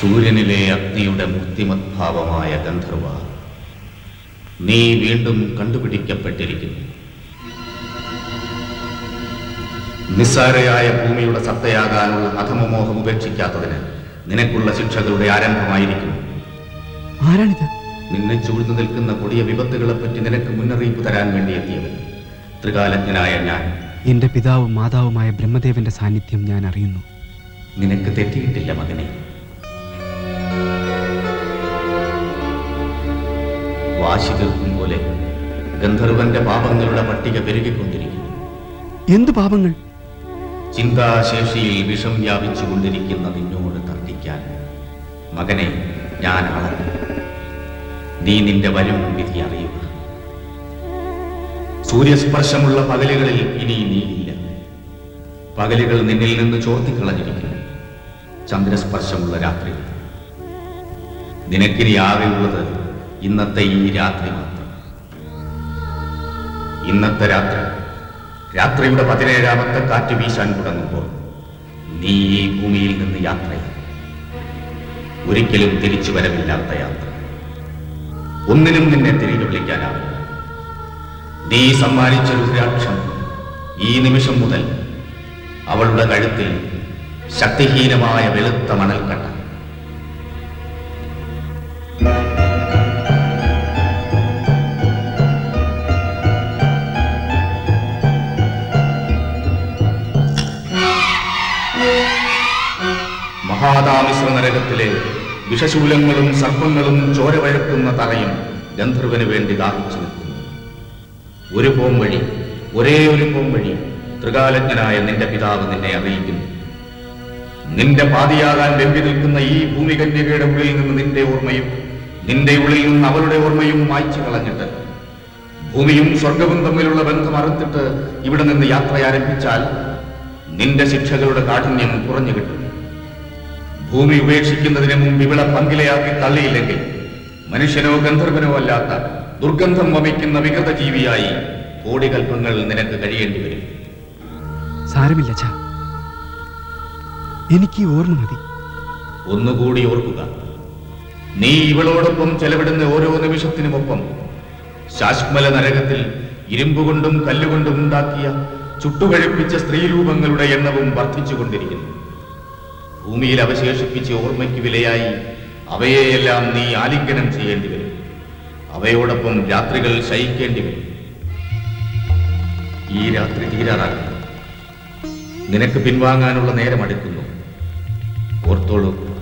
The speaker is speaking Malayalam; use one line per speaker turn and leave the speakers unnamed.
സൂര്യനിലെ അഗ്നിയുടെ മൂർത്തിമദ്ഭാവമായ ഗന്ധർവ നീ വീണ്ടും കണ്ടുപിടിക്കപ്പെട്ടിരിക്കുന്നു. നിസ്സാരയായ ഭൂമിയുടെ സത്തയാകാനുള്ള അധമമോഹം ഉപേക്ഷിക്കാത്തതിന് നിനക്കുള്ള ശിക്ഷകളുടെ ആരംഭമായിരിക്കും.
ആരാണിത്?
നിന്നെ ചൂഴ്ന്നു നിൽക്കുന്ന കൊടിയ വിപത്തുകളെ പറ്റി നിനക്ക് മുന്നറിയിപ്പ് തരാൻ വേണ്ടി എത്തിയവൻ ത്രികാലജ്ഞനായ ഞാൻ.
എന്റെ പിതാവും മാതാവുമായ ബ്രഹ്മദേവന്റെ സാന്നിധ്യം ഞാൻ അറിയുന്നു.
നിനക്ക് തെറ്റിയിട്ടില്ല മകനെ. വാശി തീർക്കും പോലെ ഗന്ധർവന്റെ പാപങ്ങളുടെ പട്ടിക പെരുകിക്കൊണ്ടിരിക്കുന്നു.
എന്ത് പാപങ്ങൾ?
ചിന്താശേഷിയിൽ വിഷം വ്യാപിച്ചു കൊണ്ടിരിക്കുന്ന നിന്നോട് തർക്കിക്കാൻ മകനെ ഞാൻ അളന്നു. നീ നിന്റെ വരും വിധി അറിയുക. സൂര്യസ്പർശമുള്ള പകലുകളിൽ ഇനി നീയില്ല പകലുകൾ നിന്നിൽ നിന്ന് ചോർത്തിക്കളഞ്ഞിരിക്കുന്നു. ചന്ദ്രസ്പർശമുള്ള രാത്രി നിനക്കിനി ആകെയുള്ളത് ഇന്നത്തെ ഈ രാത്രി ഇന്നത്തെ രാത്രി. രാത്രിയുടെ പതിനേഴാമത്തെ കാറ്റ് വീശാൻ തുടങ്ങുമ്പോൾ നീ ഈ ഭൂമിയിൽ നിന്ന് യാത്ര ഒരിക്കലും തിരിച്ചു വരവില്ലാത്ത യാത്ര. ഒന്നിനും നിന്നെ തിരികെ വിളിക്കാനാവില്ല. നീ സമ്മാനിച്ച രുദ്രാക്ഷം ഈ നിമിഷം മുതൽ അവളുടെ കഴുത്തിൽ ശക്തിഹീനമായ വെളുത്ത മണൽക്കട്ട മഹാതാമിശ്ര നരകത്തിലെ വിഷശൂലങ്ങളും സർപ്പങ്ങളും ചോര വഴക്കുന്ന തറയും ഗന്ധർവന് വേണ്ടി ദാഹിച്ചു നിൽക്കുന്നു. ഒരു പോം വഴി ഒരേ ഒരു പോം വഴി ത്രികാലജ്ഞനായ നിന്റെ പിതാവ് നിന്നെ അറിയിക്കുന്നു. നിന്റെ പാതിയാകാൻ വെമ്പി നിൽക്കുന്ന ഈ ഭൂമികന്യകയുടെ ഉള്ളിൽ നിന്ന് നിന്റെ ഓർമ്മയും നിന്റെ ഉള്ളിൽ നിന്ന് അവളുടെ ഓർമ്മയും മായ്ച്ചു കളഞ്ഞിട്ട് ഭൂമിയും സ്വർഗവും തമ്മിലുള്ള ബന്ധം അറുത്തിട്ട് ഇവിടെ നിന്ന് യാത്ര ആരംഭിച്ചാൽ നിന്റെ ശിക്ഷകളുടെ കാഠിന്യം കുറഞ്ഞു കിട്ടും. ഭൂമി ഉപേക്ഷിക്കുന്നതിന് മുമ്പ് ഇവിടെ പങ്കിലയാക്കി തള്ളിയില്ലെങ്കിൽ മനുഷ്യനോ ഗന്ധർവനോ അല്ലാത്ത ദുർഗന്ധം വമിക്കുന്ന വികൃത ജീവിയായി കോടികൽപ്പങ്ങൾ നിനക്ക് കഴിയേണ്ടി വരും.
സാരമില്ല എനിക്ക് ഓർമ്മ മതി.
ഒന്നുകൂടി ഓർക്കുക. നീ ഇവളോടൊപ്പം ചെലവിടുന്ന ഓരോ നിമിഷത്തിനുമൊപ്പം ശാശ്മല നരകത്തിൽ ഇരുമ്പുകൊണ്ടും കല്ലുകൊണ്ടും ഉണ്ടാക്കിയ ചുട്ടുകഴിപ്പിച്ച സ്ത്രീരൂപങ്ങളുടെ എണ്ണവും വർദ്ധിച്ചുകൊണ്ടിരിക്കുന്നു. ഭൂമിയിൽ അവശേഷിപ്പിച്ച ഓർമ്മയ്ക്ക് വിലയായി അവയെയെല്ലാം നീ ആലിംഗനം ചെയ്യേണ്ടി വരും. അവയോടൊപ്പം രാത്രികൾ ശയിക്കേണ്ടി വരും. ഈ രാത്രി തീരാറാകുന്നു. നിനക്ക് പിൻവാങ്ങാനുള്ള നേരം അടുക്കുന്നു. ഓർത്തോളൂ.